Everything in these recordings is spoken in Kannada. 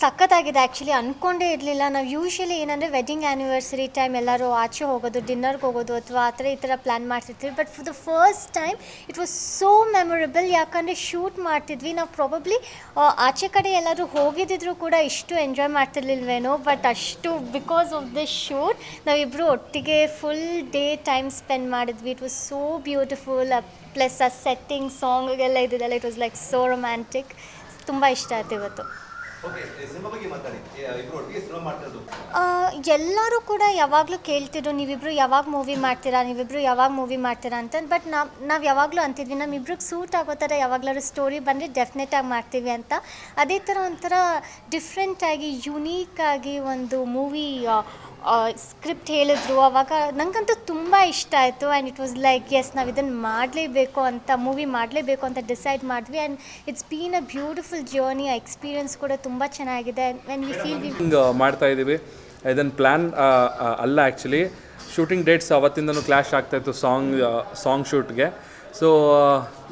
ಸಖತ್ತಾಗಿದೆ. ಆ್ಯಕ್ಚುಲಿ ಅಂದ್ಕೊಂಡೇ ಇರಲಿಲ್ಲ. ನಾವು ಯೂಶ್ವಲಿ ಏನಂದರೆ ವೆಡ್ಡಿಂಗ್ ಆ್ಯನಿವರ್ಸರಿ ಟೈಮ್ ಎಲ್ಲರೂ ಆಚೆ ಹೋಗೋದು ಡಿನ್ನರ್ಗೆ ಹೋಗೋದು ಅಥವಾ ಆ ಥರ ಈ ಥರ ಪ್ಲ್ಯಾನ್ ಮಾಡ್ತಿರ್ತೀವಿ but for the first time it was so memorable ಯಾಕಂದರೆ ಶೂಟ್ ಮಾಡ್ತಿದ್ವಿ. ನಾವು ಪ್ರಾಬಬ್ಲಿ ಆಚೆ ಕಡೆ ಎಲ್ಲರೂ ಹೋಗಿದ್ದಿದ್ರು ಕೂಡ ಇಷ್ಟು ಎಂಜಾಯ್ ಮಾಡ್ತಿರ್ಲಿಲ್ವೇನೋ. ಬಟ್ ಅಷ್ಟು ಬಿಕಾಸ್ ಆಫ್ ದಿಸ್ ಶೂಟ್ ನಾವಿಬ್ಬರು ಒಟ್ಟಿಗೆ ಫುಲ್ ಡೇ ಟೈಮ್ ಸ್ಪೆಂಡ್ ಮಾಡಿದ್ವಿ. It was so beautiful plus ಆ ಸೆಟ್ಟಿಂಗ್ ಸಾಂಗಿಗೆಲ್ಲ ಇದ್ದಿದ್ದೆಲ್ಲ it was like so romantic ತುಂಬ ಇಷ್ಟ ಆಯ್ತು ಇವತ್ತು. ಎಲ್ಲರೂ ಕೂಡ ಯಾವಾಗಲೂ ಕೇಳ್ತಿದ್ರು, ನೀವಿಬ್ರು ಯಾವಾಗ ಮೂವಿ ಮಾಡ್ತೀರಾ, ನೀವಿಬ್ರು ಯಾವಾಗ ಮೂವಿ ಮಾಡ್ತೀರಾ ಅಂತ. ಬಟ್ ನಾವು ನಾವು ಯಾವಾಗಲೂ ಅಂತಿದ್ವಿ ನಮ್ಮಿಬ್ರಿಗೆ ಸೂಟ್ ಆಗೋ ಥರ ಯಾವಾಗಲಾದ್ರು ಸ್ಟೋರಿ ಬಂದರೆ ಡೆಫಿನೆಟಾಗಿ ಮಾಡ್ತೀವಿ ಅಂತ. ಅದೇ ಥರ ಒಂಥರ ಡಿಫ್ರೆಂಟಾಗಿ ಯುನೀಕಾಗಿ ಒಂದು ಮೂವಿ ಸ್ಕ್ರಿಪ್ಟ್ ಹೇಳಿದ್ರು ಅವಾಗ ನನಗಂತೂ ತುಂಬ ಇಷ್ಟ ಆಯಿತು. And it was like yes ನಾವು ಇದನ್ನು ಮಾಡಲೇಬೇಕು ಅಂತ ಮೂವಿ ಮಾಡಲೇಬೇಕು ಅಂತ ಡಿಸೈಡ್ ಮಾಡಿದ್ವಿ. And it's been a beautiful journey ಆ ಎಕ್ಸ್ಪೀರಿಯನ್ಸ್ ಕೂಡ ತುಂಬ ಚೆನ್ನಾಗಿದೆ. ವೆನ್ ವಿ ಫೀಲ್ ವಿ ಹಿಂಗೆ ಮಾಡ್ತಾ ಇದ್ದೀವಿ ಇದನ್ನು ಪ್ಲ್ಯಾನ್ ಅಲ್ಲ ಆ್ಯಕ್ಚುಲಿ ಶೂಟಿಂಗ್ ಡೇಟ್ಸ್ ಅವತ್ತಿಂದನೂ ಕ್ಲಾಶ್ ಆಗ್ತಾಯಿತ್ತು ಸಾಂಗ್ ಸಾಂಗ್ ಶೂಟ್ಗೆ ಸೊ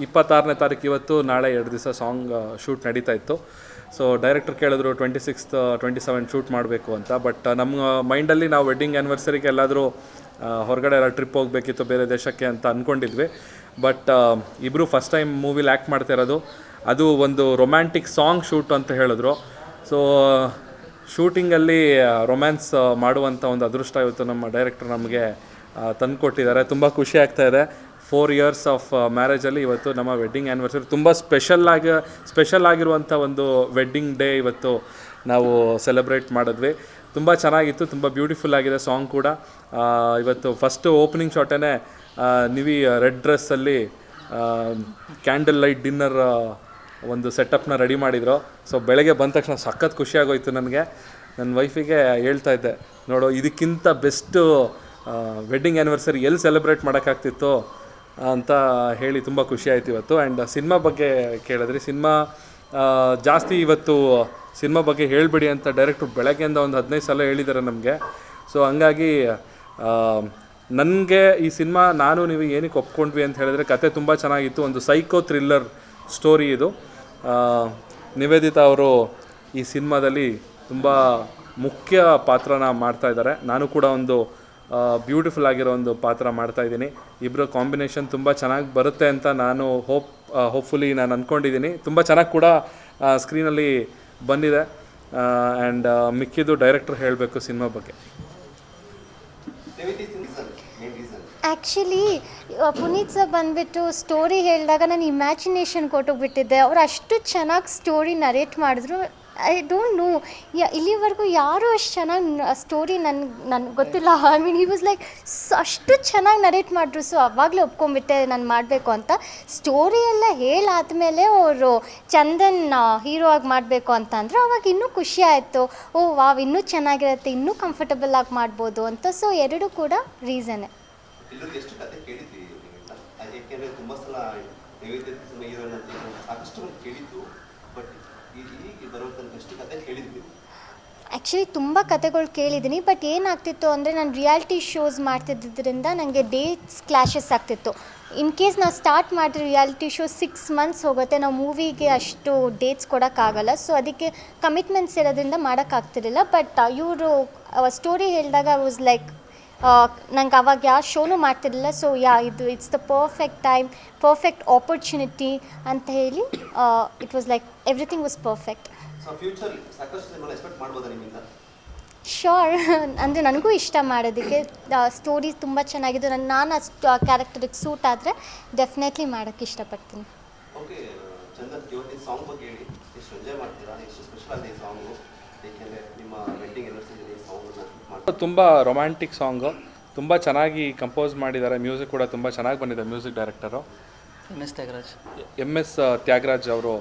ಇಪ್ಪತ್ತಾರನೇ ತಾರೀಕು ಇವತ್ತು ನಾಳೆ ಎರಡು ದಿವಸ ಸಾಂಗ್ ಶೂಟ್ ನಡೀತಾ ಇತ್ತು. ಸೊ ಡೈರೆಕ್ಟರ್ ಕೇಳಿದ್ರು twenty sixth twenty seven shoot ಮಾಡಬೇಕು ಅಂತ. ಬಟ್ ನಮ್ಮ ಮೈಂಡಲ್ಲಿ ನಾವು ವೆಡ್ಡಿಂಗ್ ಆ್ಯನಿವರ್ಸರಿಗೆ ಎಲ್ಲಾದರೂ ಹೊರಗಡೆ ಎಲ್ಲ ಟ್ರಿಪ್ ಹೋಗಬೇಕಿತ್ತು ಬೇರೆ ದೇಶಕ್ಕೆ ಅಂತ ಅಂದ್ಕೊಂಡಿದ್ವಿ ಬಟ್ ಇಬ್ಬರು ಫಸ್ಟ್ ಟೈಮ್ ಮೂವಿಲಿ ಆ್ಯಕ್ಟ್ ಮಾಡ್ತಾ ಇರೋದು. ಅದು ಒಂದು ರೊಮ್ಯಾಂಟಿಕ್ ಸಾಂಗ್ ಶೂಟ್ ಅಂತ ಹೇಳಿದ್ರು. ಸೊ ಶೂಟಿಂಗಲ್ಲಿ ರೊಮ್ಯಾನ್ಸ್ ಮಾಡುವಂಥ ಒಂದು ಅದೃಷ್ಟ ಇವತ್ತು ನಮ್ಮ ಡೈರೆಕ್ಟರ್ ನಮಗೆ ತಂದುಕೊಟ್ಟಿದ್ದಾರೆ. ತುಂಬ ಖುಷಿ ಆಗ್ತಾ ಇದೆ. ಫೋರ್ ಇಯರ್ಸ್ ಆಫ್ ಮ್ಯಾರೇಜಲ್ಲಿ ಇವತ್ತು ನಮ್ಮ ವೆಡ್ಡಿಂಗ್ ಆ್ಯನಿವರ್ಸರಿ ತುಂಬ ಸ್ಪೆಷಲ್ ಆಗಿ ಸ್ಪೆಷಲ್ ಆಗಿರುವಂಥ ಒಂದು ವೆಡ್ಡಿಂಗ್ ಡೇ ಇವತ್ತು ನಾವು ಸೆಲೆಬ್ರೇಟ್ ಮಾಡಿದ್ವಿ. ತುಂಬ ಚೆನ್ನಾಗಿತ್ತು, ತುಂಬ ಬ್ಯೂಟಿಫುಲ್ ಆಗಿದೆ ಸಾಂಗ್ ಕೂಡ. ಇವತ್ತು ಫಸ್ಟು ಓಪನಿಂಗ್ ಶಾಟೇ ನಿವಿ ರೆಡ್ ಡ್ರೆಸ್ಸಲ್ಲಿ ಕ್ಯಾಂಡಲ್ ಲೈಟ್ ಡಿನ್ನರ್ ಒಂದು ಸೆಟಪ್ನ ರೆಡಿ ಮಾಡಿದರು. ಸೊ ಬೆಳಗ್ಗೆ ಬಂದ ತಕ್ಷಣ ಸಖತ್ ಖುಷಿಯಾಗೋಯ್ತು ನನಗೆ. ನನ್ನ ವೈಫಿಗೆ ಹೇಳ್ತಾ ಇದ್ದೆ, ನೋಡು, ಇದಕ್ಕಿಂತ ಬೆಸ್ಟು ವೆಡ್ಡಿಂಗ್ ಆ್ಯನಿವರ್ಸರಿ ಎಲ್ಲಿ ಸೆಲೆಬ್ರೇಟ್ ಮಾಡೋಕ್ಕಾಗ್ತಿತ್ತು ಅಂತ ಹೇಳಿ ತುಂಬ ಖುಷಿ ಆಯ್ತು ಇವತ್ತು. ಆ್ಯಂಡ್ ಸಿನಿಮಾ ಬಗ್ಗೆ ಕೇಳಿದ್ರಿ ಸಿನಿಮಾ ಜಾಸ್ತಿ ಇವತ್ತು ಸಿನಿಮಾ ಬಗ್ಗೆ ಹೇಳಿಬಿಡಿ ಅಂತ ಡೈರೆಕ್ಟ್ರು ಬೆಳಗ್ಗೆಯಿಂದ ಒಂದು ಹದಿನೈದು ಸಲ ಹೇಳಿದ್ದಾರೆ ನಮಗೆ. ಸೊ ಹಂಗಾಗಿ ನನಗೆ ಈ ಸಿನಿಮಾ ನಾನು ನೀವು ಏನಕ್ಕೆ ಒಪ್ಕೊಂಡ್ವಿ ಅಂತ ಹೇಳಿದ್ರೆ ಕತೆ ತುಂಬ ಚೆನ್ನಾಗಿತ್ತು. ಒಂದು ಸೈಕೋ ಥ್ರಿಲ್ಲರ್ ಸ್ಟೋರಿ ಇದು. ನಿವೇದಿತಾ ಅವರು ಈ ಸಿನಿಮಾದಲ್ಲಿ ತುಂಬ ಮುಖ್ಯ ಪಾತ್ರನ ಮಾಡ್ತಾ ಇದ್ದಾರೆ. ನಾನು ಕೂಡ ಒಂದು ಬ್ಯೂಟಿಫುಲ್ ಆಗಿರೋ ಒಂದು ಪಾತ್ರ ಮಾಡ್ತಾ ಇದ್ದೀನಿ. ಇಬ್ಬರು ಕಾಂಬಿನೇಷನ್ ತುಂಬ ಚೆನ್ನಾಗಿ ಬರುತ್ತೆ ಅಂತ ನಾನು ಹೋಪ್ ಹೋಪ್ಫುಲಿ ನಾನು ಅಂದ್ಕೊಂಡಿದ್ದೀನಿ ತುಂಬ ಚೆನ್ನಾಗಿ ಕೂಡ ಸ್ಕ್ರೀನಲ್ಲಿ ಬಂದಿದೆ. ಆ್ಯಂಡ್ ಮಿಕ್ಕಿದ್ದು ಡೈರೆಕ್ಟರ್ ಹೇಳಬೇಕು ಸಿನಿಮಾ ಬಗ್ಗೆ. ಆ್ಯಕ್ಚುಲಿ ಪುನೀತ್ ಸರ್ ಬಂದುಬಿಟ್ಟು ಸ್ಟೋರಿ ಹೇಳಿದಾಗ ನಾನು ಇಮ್ಯಾಜಿನೇಷನ್ ಕೊಟ್ಟೋಗ್ಬಿಟ್ಟಿದ್ದೆ. ಅವ್ರು ಅಷ್ಟು ಚೆನ್ನಾಗಿ ಸ್ಟೋರಿ ನರೇಟ್ ಮಾಡಿದ್ರು. ಐ ಡೋಂಟ್ ನೋ ಇಲ್ಲಿವರೆಗೂ ಯಾರೂ ಅಷ್ಟು ಚೆನ್ನಾಗಿ ಸ್ಟೋರಿ ನನ್ಗೆ ನನ್ಗೆ ಗೊತ್ತಿಲ್ಲ. I mean he was like ಅಷ್ಟು ಚೆನ್ನಾಗಿ ನರೇಟ್ ಮಾಡಿದ್ರು ಸೊ ಅವಾಗಲೇ ಒಪ್ಕೊಂಡ್ಬಿಟ್ಟೆ ನಾನು ಮಾಡಬೇಕು ಅಂತ. ಸ್ಟೋರಿ ಎಲ್ಲ ಹೇಳಾದ್ಮೇಲೆ ಅವರು ಚಂದನ್ ಹೀರೋ ಆಗಿ ಮಾಡಬೇಕು ಅಂತ ಅಂದರು. ಅವಾಗ ಇನ್ನೂ ಖುಷಿ ಆಯಿತು. ಓ, ವಾವ್, ಇನ್ನೂ ಚೆನ್ನಾಗಿರುತ್ತೆ, ಇನ್ನೂ ಕಂಫರ್ಟಬಲ್ ಆಗಿ ಮಾಡ್ಬೋದು ಅಂತ. ಸೊ ಎರಡೂ ಕೂಡ ರೀಸನ್ನೇ ಸಾಕಷ್ಟು ಕೇಳಿದ್ದು ಬಟ್ ಆ್ಯಕ್ಚುಲಿ ತುಂಬ ಕತೆಗಳು ಕೇಳಿದ್ದೀನಿ ಬಟ್ ಏನಾಗ್ತಿತ್ತು ಅಂದರೆ ನಾನು ರಿಯಾಲಿಟಿ ಶೋಸ್ ಮಾಡ್ತಿದ್ದರಿಂದ ನನಗೆ ಡೇಟ್ಸ್ ಕ್ಲಾಶಸ್ ಆಗ್ತಿತ್ತು. ಇನ್ ಕೇಸ್ ನಾವು ಸ್ಟಾರ್ಟ್ ಮಾಡಿದ್ರೆ ರಿಯಾಲಿಟಿ ಶೋ ಸಿಕ್ಸ್ ಮಂತ್ಸ್ ಹೋಗುತ್ತೆ, ನಾವು ಮೂವಿಗೆ ಅಷ್ಟು ಡೇಟ್ಸ್ ಕೊಡೋಕ್ಕಾಗಲ್ಲ. ಸೊ ಅದಕ್ಕೆ ಕಮಿಟ್ಮೆಂಟ್ಸ್ ಇರೋದ್ರಿಂದ ಮಾಡೋಕ್ಕಾಗ್ತಿರಲಿಲ್ಲ ಬಟ್ ಇವರು ಸ್ಟೋರಿ ಹೇಳಿದಾಗ ವಾಸ್ ಲೈಕ್ ನಂಗೆ ಅವಾಗ ಯಾವ ಶೋನೂ ಮಾಡ್ತಿರಲಿಲ್ಲ. ಸೊ ಯಾ ಇದು it's the perfect time perfect opportunity ಅಂತ ಹೇಳಿ it was like everything was perfect sure ಅಂದರೆ ನನಗೂ ಇಷ್ಟ ಮಾಡೋದಕ್ಕೆ ಸ್ಟೋರಿ ತುಂಬ ಚೆನ್ನಾಗಿದೆ. ನನ್ನ ನಾನು ಅಷ್ಟು ಆ ಕ್ಯಾರೆಕ್ಟರಿಗೆ ಸೂಟ್ ಆದರೆ ಡೆಫಿನೆಟ್ಲಿ ಮಾಡೋಕ್ಕೆ ಇಷ್ಟಪಡ್ತೀನಿ. ಸಾಂಗ್ ಬಗ್ಗೆ ಹೇಳಿ. ಎಷ್ಟು ಎಂಜಾಯ್ ಮಾಡ್ತೀರಾ? ಎಷ್ಟು ಸ್ಪೆಷಲ್ ಆಗಿದೆ ಈ ಸಾಂಗು ಏಕೆಂದರೆ ನಿಮ್ಮ ವೆಡ್ಡಿಂಗ್ ಎನಿವರ್ಸರಿ ಈ ಸಾಂಗನ್ನು ಮಾಡಿ ತುಂಬ ರೊಮ್ಯಾಂಟಿಕ್ ಸಾಂಗು ತುಂಬ ಚೆನ್ನಾಗಿ ಕಂಪೋಸ್ ಮಾಡಿದ್ದಾರೆ. ಮ್ಯೂಸಿಕ್ ಕೂಡ ತುಂಬ ಚೆನ್ನಾಗಿ ಬಂದಿದೆ music director M S Thyagaraj M S Thyagaraj ಅವರು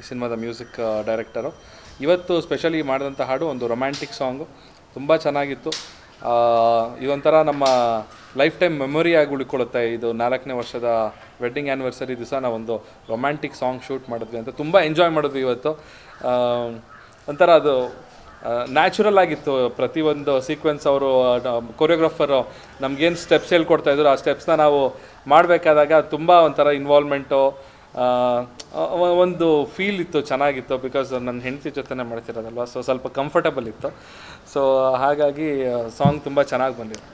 ಈ ಸಿನಿಮಾದ ಮ್ಯೂಸಿಕ್ ಡೈರೆಕ್ಟರು ಇವತ್ತು ಸ್ಪೆಷಲಿ ಮಾಡಿದಂಥ ಹಾಡು ಒಂದು ರೊಮ್ಯಾಂಟಿಕ್ ಸಾಂಗು ತುಂಬ ಚೆನ್ನಾಗಿತ್ತು. ಇದೊಂಥರ ನಮ್ಮ ಲೈಫ್ ಟೈಮ್ ಮೆಮೊರಿ ಆಗಿ ಉಳ್ಕೊಳ್ಳುತ್ತೆ. ಇದು ನಾಲ್ಕನೇ ವರ್ಷದ ವೆಡ್ಡಿಂಗ್ ಆ್ಯನಿವರ್ಸರಿ ದಿವಸ ನಾವೊಂದು ರೊಮ್ಯಾಂಟಿಕ್ ಸಾಂಗ್ ಶೂಟ್ ಮಾಡಿದ್ವಿ ಅಂತ. ತುಂಬ ಎಂಜಾಯ್ ಮಾಡಿದ್ವಿ ಇವತ್ತು. ಒಂಥರ ಅದು ನ್ಯಾಚುರಲ್ ಆಗಿತ್ತು. ಪ್ರತಿಯೊಂದು ಸೀಕ್ವೆನ್ಸ್ ಅವರು ಕೊರಿಯೋಗ್ರಾಫರು ನಮಗೇನು ಸ್ಟೆಪ್ಸ್ ಹೇಳ್ಕೊಡ್ತಾ ಇದ್ರು, ಆ ಸ್ಟೆಪ್ಸ್ನ ನಾವು ಮಾಡಬೇಕಾದಾಗ ತುಂಬ ಒಂಥರ ಇನ್ವಾಲ್ವ್ಮೆಂಟು ಒಂದು ಫೀಲ್ ಇತ್ತು, ಚೆನ್ನಾಗಿತ್ತು ಬಿಕಾಸ್ ನನ್ನ ಹೆಂಡತಿ ಜೊತೆನೇ ಮಾಡ್ತಿರೋದಲ್ವ ಸೊ ಸ್ವಲ್ಪ ಕಂಫರ್ಟಬಲ್ ಇತ್ತು. ಸೊ ಹಾಗಾಗಿ ಸಾಂಗ್ ತುಂಬ ಚೆನ್ನಾಗಿ ಬಂದಿತ್ತು.